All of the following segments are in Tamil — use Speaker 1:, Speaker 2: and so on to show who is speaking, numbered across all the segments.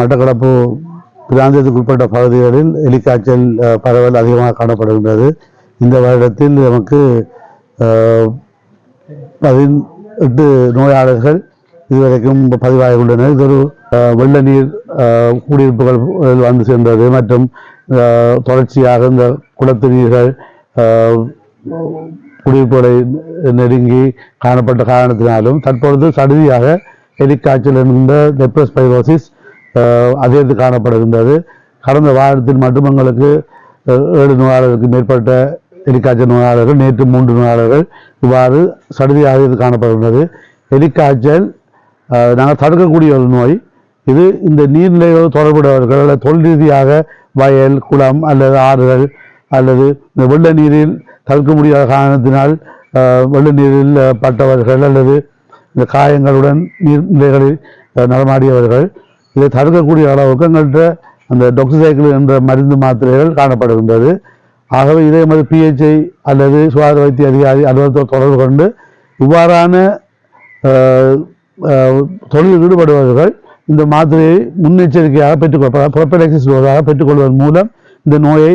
Speaker 1: மட்டக்களப்பு பிராந்தியத்துக்கு உட்பட்ட பகுதிகளில் எலிக்காய்ச்சல் பரவல் அதிகமாக காணப்படுகின்றது. இந்த வருடத்தில் நமக்கு பதினெட்டு நோயாளர்கள் இதுவரைக்கும் பதிவாகியுள்ளனர். இது ஒரு வெள்ள நீர் குடியிருப்புகள் வந்து சென்றது. மற்றும் தொடர்ச்சியாக இந்த குளத்து நீர்கள் குடியிருப்புகளை நெருங்கி காணப்பட்ட காரணத்தினாலும் தற்பொழுது சடுதியாக எலிக்காய்ச்சல் என்கின்ற லெப்ரோஸ்பைரோசிஸ் அதிகரித்து காணப்படுகின்றது. கடந்த வாரத்தில் மட்டும் எங்களுக்கு ஏழு நோயாளர்களுக்கு மேற்பட்ட எலிக்காய்ச்சல் நோயாளர்கள் நேற்று மூன்று நோயாளர்கள். இவ்வாறு சடுதியாக இது காணப்படுகின்றது. எலிக்காய்ச்சல் நாங்கள் தடுக்கக்கூடிய ஒரு நோய். இது இந்த நீர்நிலைகளோடு தொடர்புடையவர்கள் அல்லது தொழில் ரீதியாக வயல் குளம் அல்லது ஆறுகள் அல்லது இந்த வெள்ள நீரில் தடுக்க முடியாத காரணத்தினால் வெள்ள நீரில் பட்டவர்கள் அல்லது இந்த காயங்களுடன் நீர்நிலைகளில் நடமாடியவர்கள். இதை தடுக்கக்கூடிய அளவுக்கு எங்கள்கிட்ட அந்த டொக்சிசைக்கிள் என்ற மருந்து மாத்திரைகள் காணப்படுகின்றது. ஆகவே இதே மாதிரி பிஹெச்ஐ அல்லது சுகாதார வைத்திய அதிகாரி அலுவலகத்தோடு தொடர்பு கொண்டு இவ்வாறான தொழிலில் ஈடுபடுபவர்கள் இந்த மாத்திரையை முன்னெச்சரிக்கையாக பெற்றுக்கொள்ள ப்ரொபலைசிஸ் டோஸாக பெற்றுக்கொள்வதன் மூலம் இந்த நோயை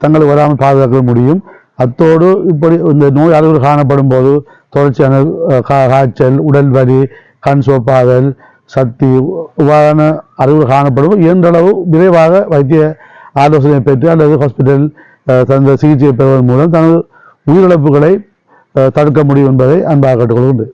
Speaker 1: தங்களை வராமல் பாதுகாக்க முடியும். அத்தோடு இப்படி இந்த நோய் அளவில் காணப்படும் போது தொடர்ச்சியான கா- காய்ச்சல் உடல் வலி கண் சோப்பாதல் சக்தி இவ்வாறான அறிவு காணப்படும். இயன்றளவு விரைவாக வைத்திய ஆலோசனை பெற்று அல்லது ஹாஸ்பிட்டல் தந்த சிகிச்சை பெறுவதன் மூலம் தனது உயிரிழப்புகளை தடுக்க முடியும் என்பதை அன்பாக கேட்டுக்கொள்கின்றேன்.